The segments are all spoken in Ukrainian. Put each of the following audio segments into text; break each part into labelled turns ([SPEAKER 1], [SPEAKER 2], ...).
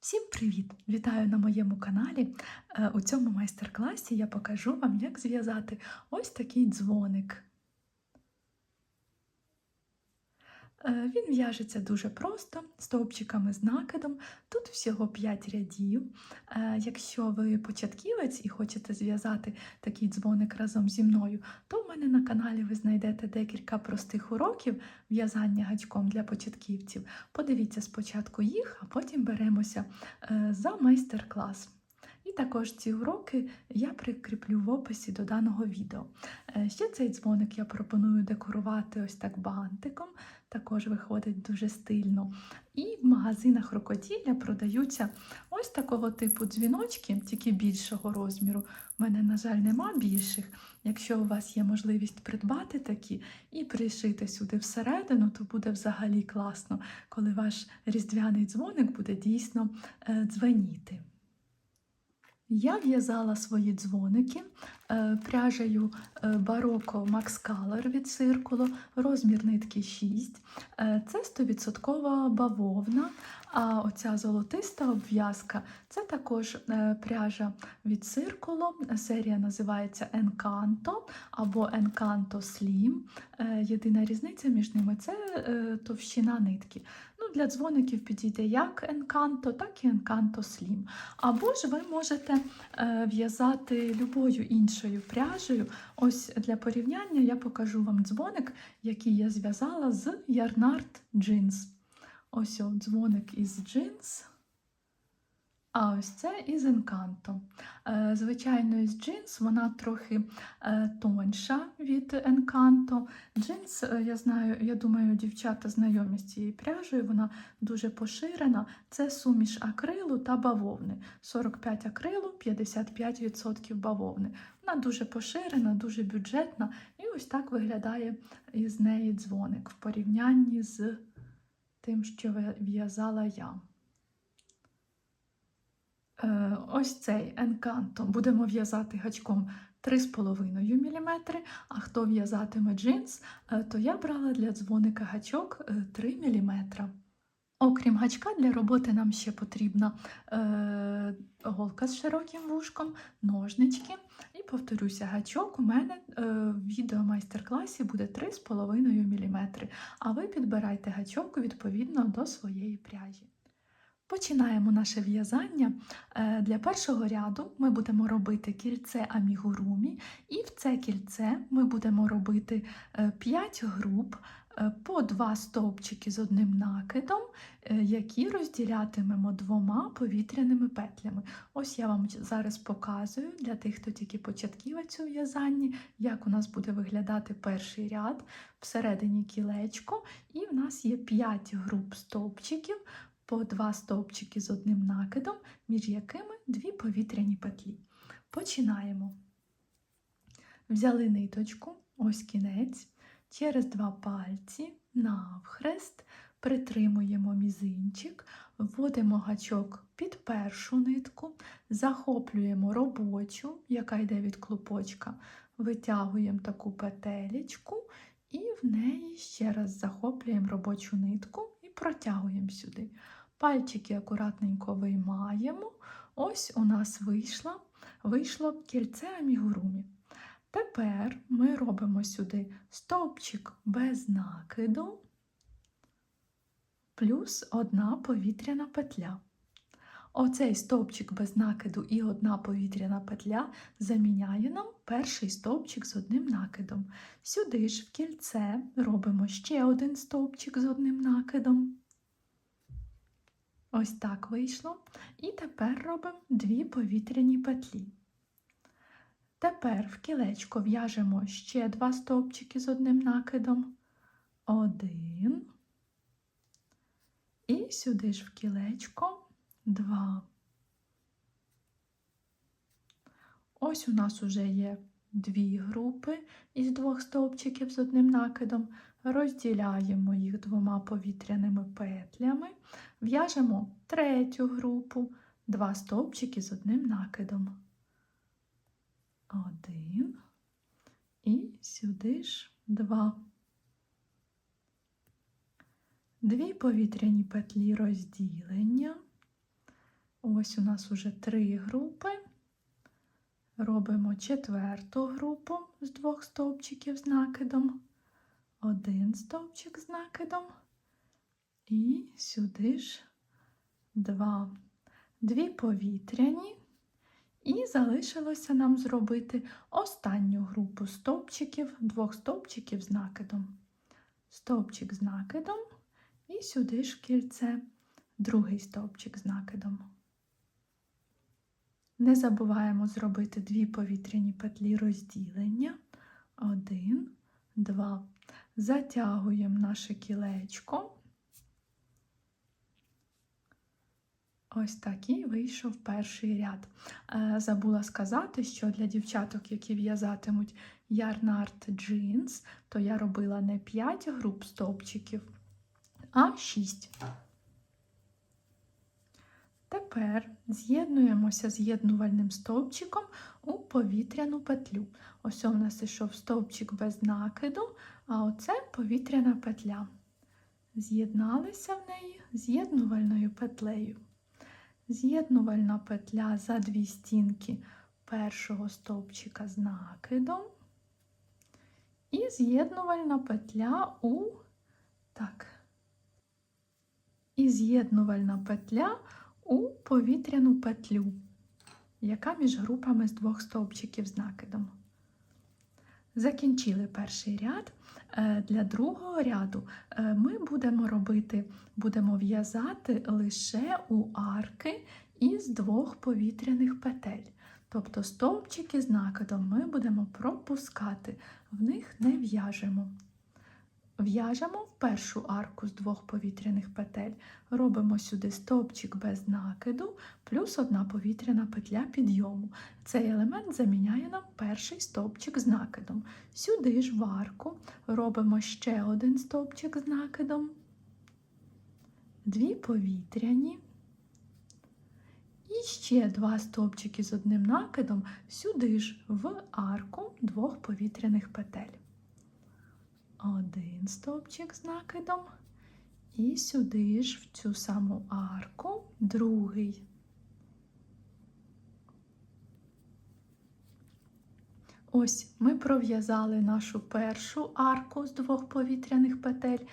[SPEAKER 1] Всім привіт! Вітаю на моєму каналі. Е, У цьому майстер-класі я покажу вам, як зв'язати ось такий дзвоник. Е, Він в'яжеться дуже просто, стовпчиками з накидом. Тут всього 5 рядів. Е, Якщо ви початківець і хочете зв'язати такий дзвоник разом зі мною, то в мене на каналі ви знайдете декілька простих уроків в'язання гачком для початківців. Подивіться спочатку їх, а потім беремося е, за майстер-клас. І також ці уроки я прикріплю в описі до даного відео. Е, Ще цей дзвоник я пропоную декорувати ось так бантиком, також виходить дуже стильно. І в магазинах рукоділля продаються ось такого типу дзвіночки, тільки більшого розміру. У мене, на жаль, нема більших. Якщо у вас є можливість придбати такі і пришити сюди всередину, то буде взагалі класно, коли ваш різдвяний дзвоник буде дійсно е, дзвеніти. Я в'язала свої дзвоники е, пряжею е, Бароко Max Color від циркулу, розмір нитки 6. Е, Це 100% бавовна, а оця золотиста обв'язка це також пряжа від циркулу. Серія називається Encanto або Encanto Slim. Єдина різниця між ними це товщина нитки. Ну, Для дзвоників підійде як Encanto, так і Encanto Slim. Або ж ви можете е, в'язати любою іншою пряжею. Ось для порівняння я покажу вам дзвоник, який я зв'язала з Yarnart Jeans. Ось дзвоник із джинс. А ось це із Encanto. Е, Звичайно, із джинс вона трохи е, тонша від Encanto. Джинс, е, я знаю, я думаю, дівчата знайомі з цією пряжею, вона дуже поширена. Це суміш акрилу та бавовни. 45 акрилу, 55% бавовни. Вона дуже поширена, дуже бюджетна. І ось так виглядає із неї дзвоник в порівнянні з тим, що в'язала я. Е, Ось цей енканто будемо в'язати гачком 3,5 мм, а хто в'язатиме джинс, е, то я брала для дзвоника гачок е, 3 мм. Окрім гачка, для роботи нам ще потрібна е, голка з широким вушком, ножнички. І повторюся, гачок у мене е, в відео майстер-класі буде 3,5 мм, а ви підбирайте гачок відповідно до своєї пряжі. Починаємо наше в'язання. Е, Для першого ряду ми будемо робити кільце амігурумі, і в це кільце ми будемо робити 5 груп е, по 2 стовпчики з одним накидом, е, які розділятимемо двома повітряними петлями. Ось я вам зараз показую для тих, хто тільки початківець у в'язанні, як у нас буде виглядати перший ряд всередині кілечко, і в нас є 5 груп стовпчиків по два стовпчики з одним накидом, між якими дві повітряні петлі. Починаємо. Взяли ниточку, ось кінець, через два пальці навхрест, притримуємо мізинчик, вводимо гачок під першу нитку, захоплюємо робочу, яка йде від клубочка, витягуємо таку петелечку і в неї ще раз захоплюємо робочу нитку протягуємо сюди. Пальчики акуратненько виймаємо. Ось у нас вийшло, вийшло кільце амігурумі. Тепер ми робимо сюди стовпчик без накиду, плюс одна повітряна петля. Оцей стовпчик без накиду і одна повітряна петля заміняє нам перший стовпчик з одним накидом. Сюди ж в кільце робимо ще один стовпчик з одним накидом. Ось так вийшло. І тепер робимо дві повітряні петлі. Тепер в кілечко в'яжемо ще два стовпчики з одним накидом. Один. І сюди ж в кілечко два. Ось у нас уже є дві групи із двох стовпчиків з одним накидом. Розділяємо їх двома повітряними петлями, в'яжемо третю групу, два стовпчики з одним накидом. Один і сюди ж два. Дві повітряні петлі розділення, Ось у нас уже три групи. Робимо четверту групу з двох стовпчиків з накидом, один стовпчик з накидом, і сюди ж два. Дві повітряні. І залишилося нам зробити останню групу стовпчиків, двох стовпчиків з накидом. Стовпчик з накидом, і сюди ж кільце, другий стовпчик з накидом. Не забуваємо зробити дві повітряні петлі розділення. Один, два. Затягуємо наше кілечко. Ось такий вийшов перший ряд. Е, Забула сказати, що для дівчаток, які в'язатимуть ярнард джинс, то я робила не 5 груп стовпчиків, а 6. Тепер з'єднуємося з'єднувальним стовпчиком у повітряну петлю. Ось у нас ішов стовпчик без накиду, а оце повітряна петля. З'єдналися в неї з'єднувальною петлею. З'єднувальна петля за дві стінки першого стовпчика з накидом. І з'єднувальна петля у так. І з'єднувальна петля у повітряну петлю, яка між групами з двох стовпчиків з накидом. Закінчили перший ряд. Е, Для другого ряду е, ми будемо робити, будемо в'язати лише у арки із двох повітряних петель. Тобто стовпчики з накидом ми будемо пропускати, в них не в'яжемо. В'яжемо в першу арку з двох повітряних петель. Робимо сюди стовпчик без накиду, плюс одна повітряна петля підйому. Цей елемент заміняє нам перший стовпчик з накидом. Сюди ж в арку робимо ще один стовпчик з накидом, дві повітряні. І ще два стовпчики з одним накидом сюди ж в арку двох повітряних петель один стовпчик з накидом, і сюди ж в цю саму арку другий. Ось ми пров'язали нашу першу арку з двох повітряних петель,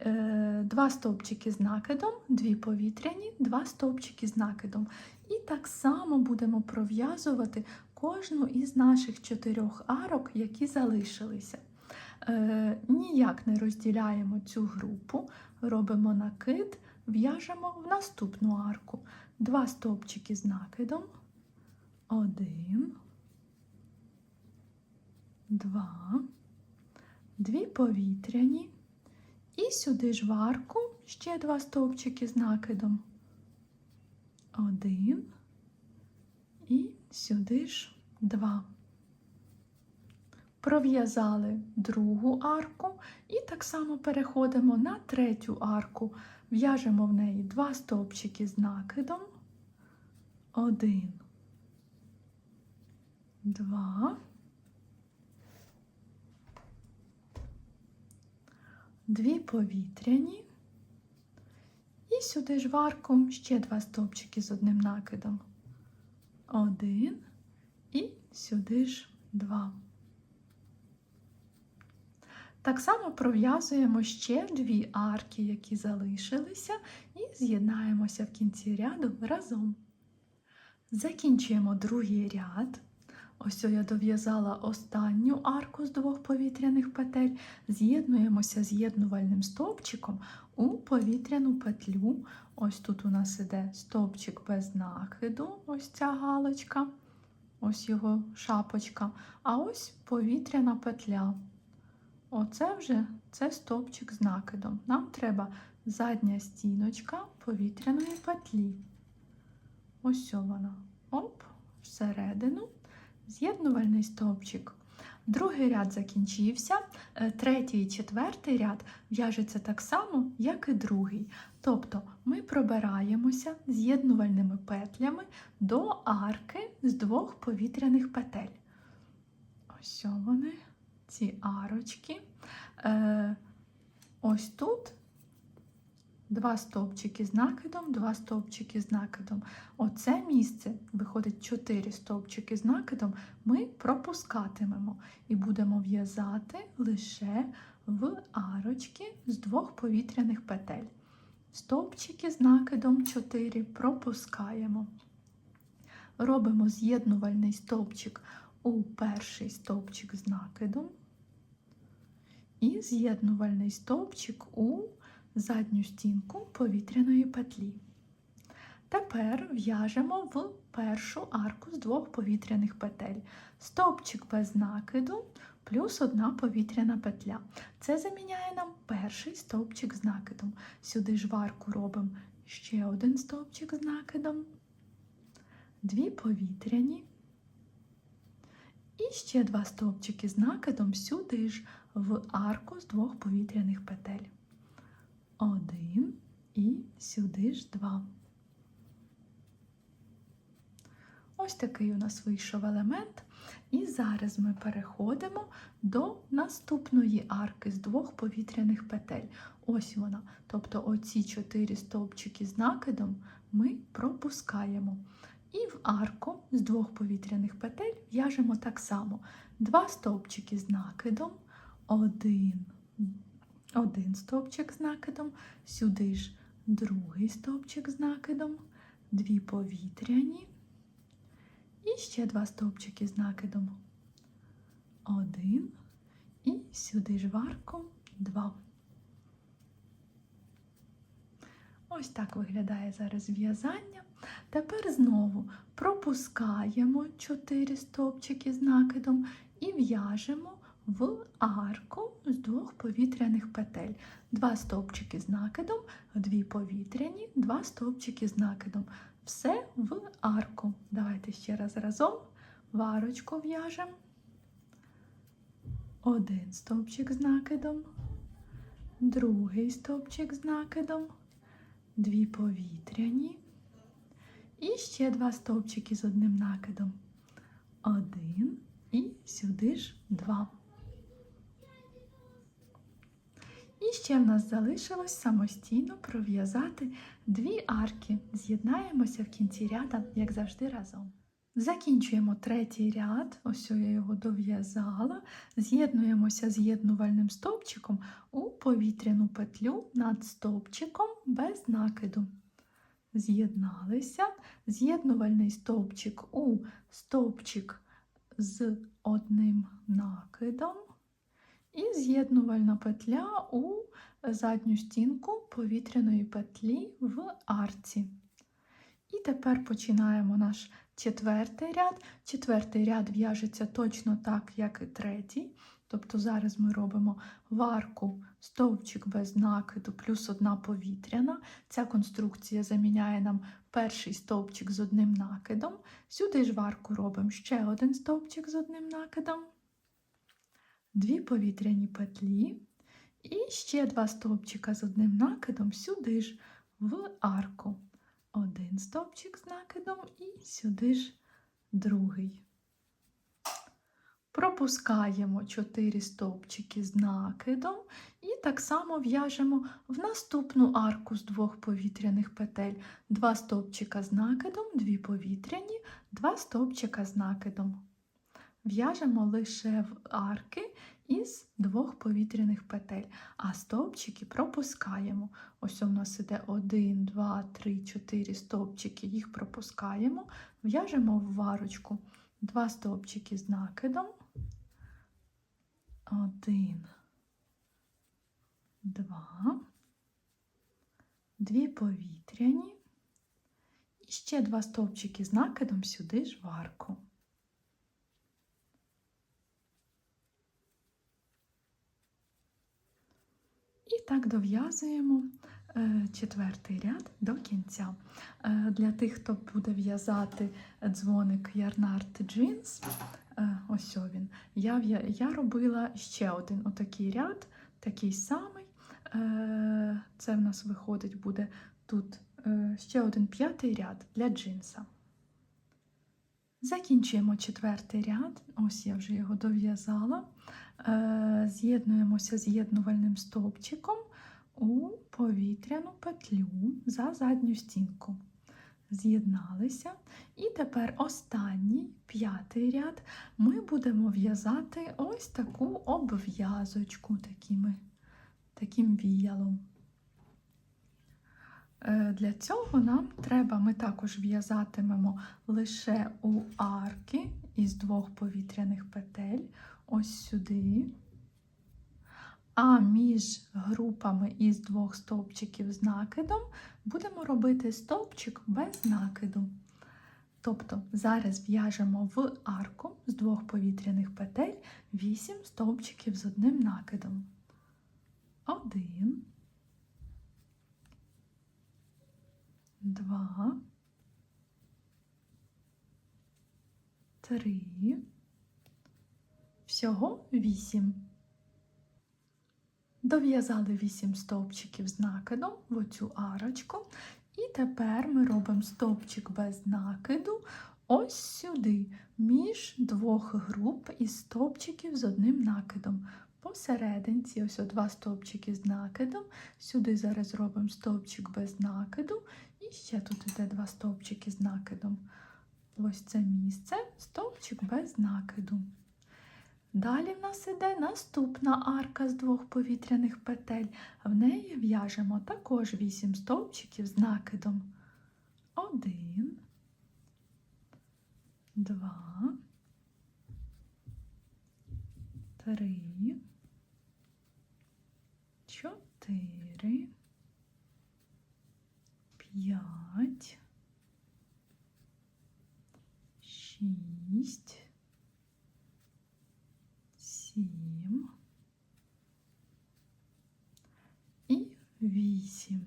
[SPEAKER 1] е, два стовпчики з накидом, дві повітряні, два стовпчики з накидом. І так само будемо пров'язувати кожну із наших чотирьох арок, які залишилися. Е, ніяк не розділяємо цю групу, робимо накид, в'яжемо в наступну арку. Два стовпчики з накидом. Один, два, дві повітряні. І сюди ж в арку ще два стовпчики з накидом. Один і сюди ж два пров'язали другу арку і так само переходимо на третю арку. В'яжемо в неї два стовпчики з накидом. Один, два. Дві повітряні. І сюди ж в арку ще два стовпчики з одним накидом. Один і сюди ж два. Так само пров'язуємо ще дві арки, які залишилися, і з'єднаємося в кінці ряду разом. Закінчуємо другий ряд. Ось я дов'язала останню арку з двох повітряних петель, з'єднуємося з'єднувальним стовпчиком у повітряну петлю. Ось тут у нас іде стовпчик без накиду, ось ця галочка, ось його шапочка, а ось повітряна петля. Оце вже це стовпчик з накидом. Нам треба задня стіночка повітряної петлі. Ось вона. Оп, всередину, з'єднувальний стовпчик. Другий ряд закінчився, е, третій і четвертий ряд в'яжеться так само, як і другий. Тобто ми пробираємося з'єднувальними петлями до арки з двох повітряних петель. Ось вони ці арочки. Е, Ось тут 2 стовпчики з накидом, 2 стовпчики з накидом. Оце місце виходить 4 стовпчики з накидом, ми пропускатимемо і будемо в'язати лише в арочки з двох повітряних петель. Стовпчики з накидом 4 пропускаємо. Робимо з'єднувальний стовпчик у перший стовпчик з накидом і з'єднувальний стовпчик у задню стінку повітряної петлі. Тепер в'яжемо в першу арку з двох повітряних петель. Стовпчик без накиду плюс одна повітряна петля. Це заміняє нам перший стовпчик з накидом. Сюди ж в арку робимо ще один стовпчик з накидом, дві повітряні. І ще два стовпчики з накидом сюди ж в арку з двох повітряних петель. Один і сюди ж два. Ось такий у нас вийшов елемент. І зараз ми переходимо до наступної арки з двох повітряних петель. Ось вона. Тобто оці чотири стовпчики з накидом ми пропускаємо. І в арку з двох повітряних петель в'яжемо так само. Два стовпчики з накидом, один, один стовпчик з накидом, сюди ж другий стовпчик з накидом, дві повітряні. І ще два стовпчики з накидом. Один. І сюди ж в арку два. Ось так виглядає зараз в'язання. Тепер знову пропускаємо 4 стовпчики з накидом і в'яжемо в арку з двох повітряних петель. Два стовпчики з накидом, дві повітряні, два стовпчики з накидом. Все в арку. Давайте ще раз разом в арочку в'яжемо. Один стовпчик з накидом, другий стовпчик з накидом, дві повітряні. І ще два стовпчики з одним накидом. Один і сюди ж два. І ще в нас залишилось самостійно пров'язати дві арки. З'єднаємося в кінці ряда, як завжди, разом. Закінчуємо третій ряд, ось я його дов'язала. З'єднуємося з'єднувальним стовпчиком у повітряну петлю над стовпчиком без накиду. З'єдналися, з'єднувальний стовпчик у стовпчик з одним накидом. І з'єднувальна петля у задню стінку повітряної петлі в арці. І тепер починаємо наш четвертий ряд. Четвертий ряд в'яжеться точно так, як і третій. Тобто зараз ми робимо в арку стовпчик без накиду плюс одна повітряна. Ця конструкція заміняє нам перший стовпчик з одним накидом. Сюди ж в арку робимо ще один стовпчик з одним накидом дві повітряні петлі і ще два стовпчика з одним накидом сюди ж в арку. Один стовпчик з накидом і сюди ж другий. Пропускаємо 4 стовпчики з накидом і так само в'яжемо в наступну арку з двох повітряних петель. Два стовпчика з накидом, дві повітряні, два стовпчика з накидом. В'яжемо лише в арки із двох повітряних петель, а стовпчики пропускаємо. Ось у нас іде 1, 2, 3, 4 стовпчики, їх пропускаємо, в'яжемо в варочку два стовпчики з накидом. Один, два, дві повітряні. І ще два стовпчики з накидом сюди ж в арку. І так дов'язуємо е, четвертий ряд до кінця. Е, Для тих, хто буде в'язати дзвоник Ярнард Джинс, е, ось він, я, я робила ще один отакий ряд, такий самий. Це в нас виходить буде тут ще один п'ятий ряд для джинса. Закінчуємо четвертий ряд, ось я вже його дов'язала. Е, З'єднуємося з'єднувальним стовпчиком у повітряну петлю за задню стінку. З'єдналися. І тепер останній п'ятий ряд ми будемо в'язати ось таку обв'язочку такими, таким віялом. Е, Для цього нам треба, ми також в'язатимемо лише у арки із двох повітряних петель, ось сюди. А між групами із двох стовпчиків з накидом будемо робити стовпчик без накиду. Тобто зараз в'яжемо в арку з двох повітряних петель 8 стовпчиків з одним накидом. Один, два, три, всього вісім. Дов'язали 8 стовпчиків з накидом в оцю арочку. І тепер ми робимо стовпчик без накиду ось сюди, між двох груп із стовпчиків з одним накидом. Посерединці, ось два стовпчики з накидом. Сюди зараз робимо стовпчик без накиду. І ще тут іде два стовпчики з накидом. Ось це місце, стовпчик без накиду. Далі в нас іде наступна арка з двох повітряних петель. В неї в'яжемо також 8 стовпчиків з накидом. Один, два, три, чотири, п'ять, шість сім і вісім.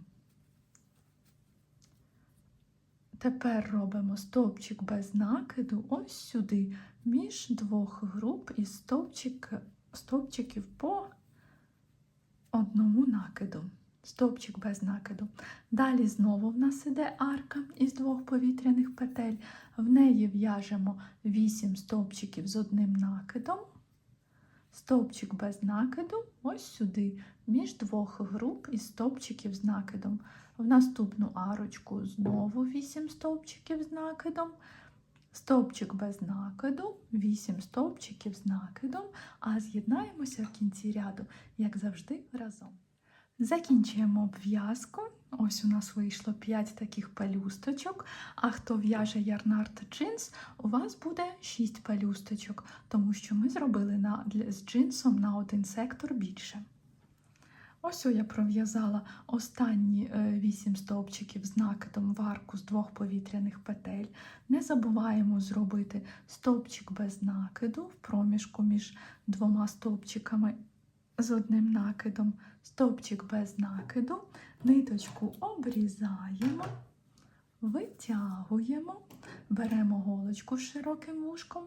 [SPEAKER 1] Тепер робимо стовпчик без накиду ось сюди, між двох груп із стовпчик, стовпчиків по одному накиду. Стовпчик без накиду. Далі знову в нас іде арка із двох повітряних петель. В неї в'яжемо 8 стовпчиків з одним накидом стовпчик без накиду ось сюди, між двох груп із стовпчиків з накидом. В наступну арочку знову 8 стовпчиків з накидом, стовпчик без накиду, 8 стовпчиків з накидом, а з'єднаємося в кінці ряду, як завжди, разом. Закінчуємо обв'язку. Ось у нас вийшло 5 таких пелюсточок. А хто в'яже ярнард джинс, у вас буде 6 пелюсточок, тому що ми зробили на, з джинсом на один сектор більше. Ось я пров'язала останні 8 стовпчиків з накидом в арку з двох повітряних петель. Не забуваємо зробити стовпчик без накиду в проміжку між двома стовпчиками з одним накидом, стовпчик без накиду, ниточку обрізаємо, витягуємо, беремо голочку з широким вушком.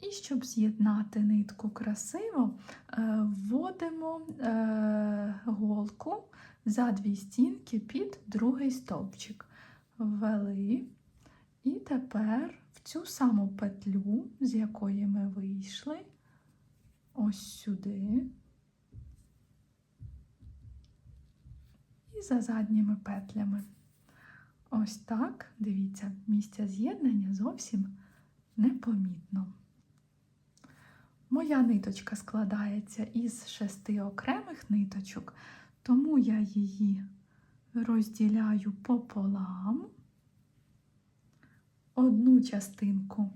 [SPEAKER 1] І щоб з'єднати нитку красиво, вводимо голку за дві стінки під другий стовпчик. Ввели. І тепер в цю саму петлю, з якої ми вийшли, ось сюди, і за задніми петлями. Ось так, дивіться, місця з'єднання зовсім непомітно. Моя ниточка складається із шести окремих ниточок, тому я її розділяю пополам одну частинку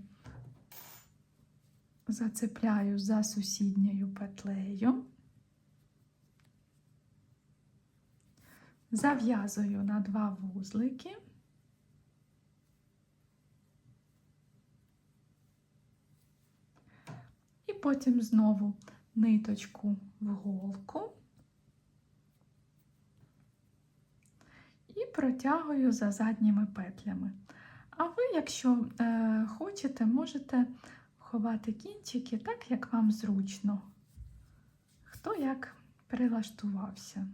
[SPEAKER 1] зацепляю за сусідньою петлею, зав'язую на два вузлики. І потім знову ниточку в голку і протягую за задніми петлями. А ви, якщо е, хочете, можете ховати кінчики так, як вам зручно. Хто як прилаштувався,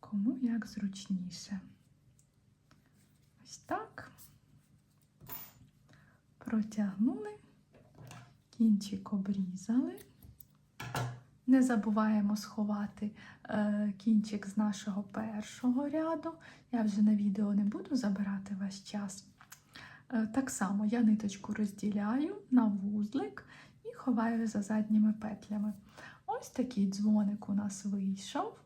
[SPEAKER 1] кому як зручніше. Ось так. Протягнули, кінчик обрізали. Не забуваємо сховати е, кінчик з нашого першого ряду. Я вже на відео не буду забирати ваш час. Е, так само я ниточку розділяю на вузлик і ховаю за задніми петлями. Ось такий дзвоник у нас вийшов.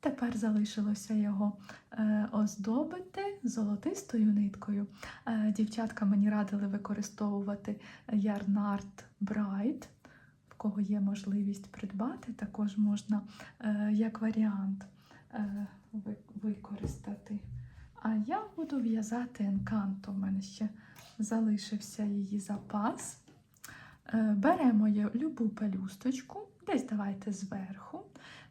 [SPEAKER 1] Тепер залишилося його е, оздобити золотистою ниткою. Е, дівчатка мені радили використовувати Ярнард Bright, в кого є можливість придбати, також можна як варіант використати. А я буду в'язати енканто. У мене ще залишився її запас. Е, Беремо любу пелюсточку, десь давайте зверху,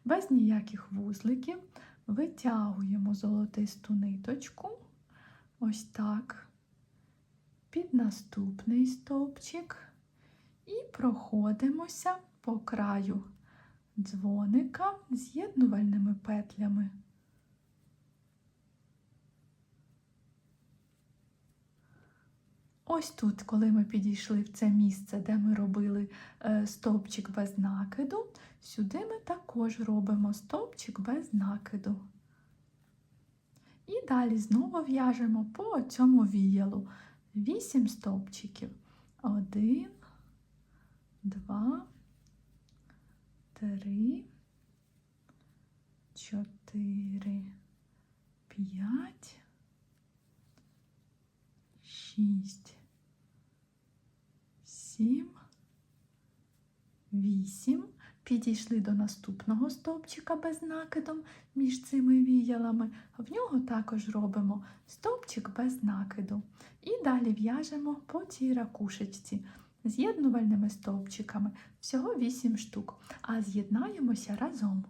[SPEAKER 1] без ніяких вузликів, витягуємо золотисту ниточку, ось так, під наступний стовпчик і проходимося по краю дзвоника з'єднувальними петлями. Ось тут, коли ми підійшли в це місце, де ми робили е, стовпчик без накиду, сюди ми також робимо стовпчик без накиду. І далі знову в'яжемо по цьому віялу 8 стовпчиків. 1, 2, 3, 4, 5, 6, 7, 8. Підійшли до наступного стовпчика без накидом між цими віялами. В нього також робимо стовпчик без накиду. І далі в'яжемо по цій ракушечці з'єднувальними стовпчиками. Всього 8 штук. А з'єднаємося разом.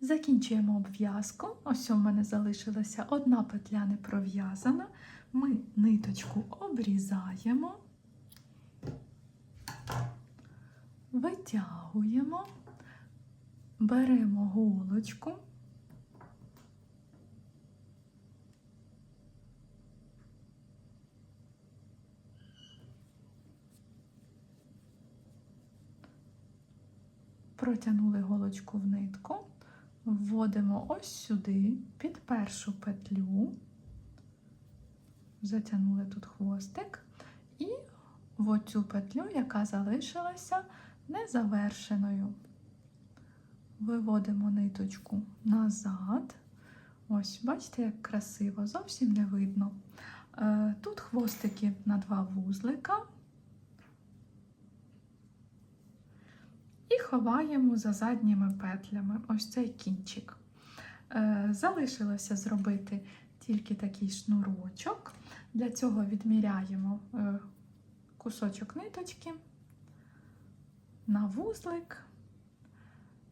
[SPEAKER 1] Закінчуємо обв'язку. Ось у мене залишилася одна петля не пров'язана. Ми ниточку обрізаємо, витягуємо, беремо голочку. Протягнули голочку в нитку, вводимо ось сюди під першу петлю, затягнули тут хвостик, і в оцю петлю, яка залишилася незавершеною. Виводимо ниточку назад. Ось, бачите, як красиво, зовсім не видно. Е, Тут хвостики на два вузлика. І ховаємо за задніми петлями ось цей кінчик. Е, Залишилося зробити тільки такий шнурочок. Для цього відміряємо е, кусочок ниточки на вузлик.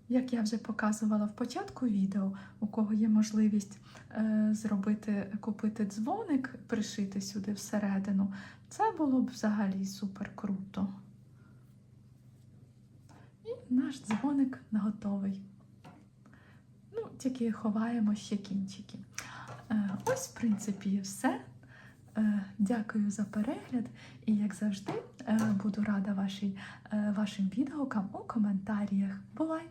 [SPEAKER 1] Як я вже показувала в початку відео, у кого є можливість е, зробити, купити дзвоник, пришити сюди всередину, це було б взагалі супер круто. І наш дзвоник готовий. Ну, тільки ховаємо ще кінчики. Е, Ось, в принципі, все. Е, Дякую за перегляд і, як завжди, е, буду рада вашій, е, вашим відгукам у коментарях. Бувай!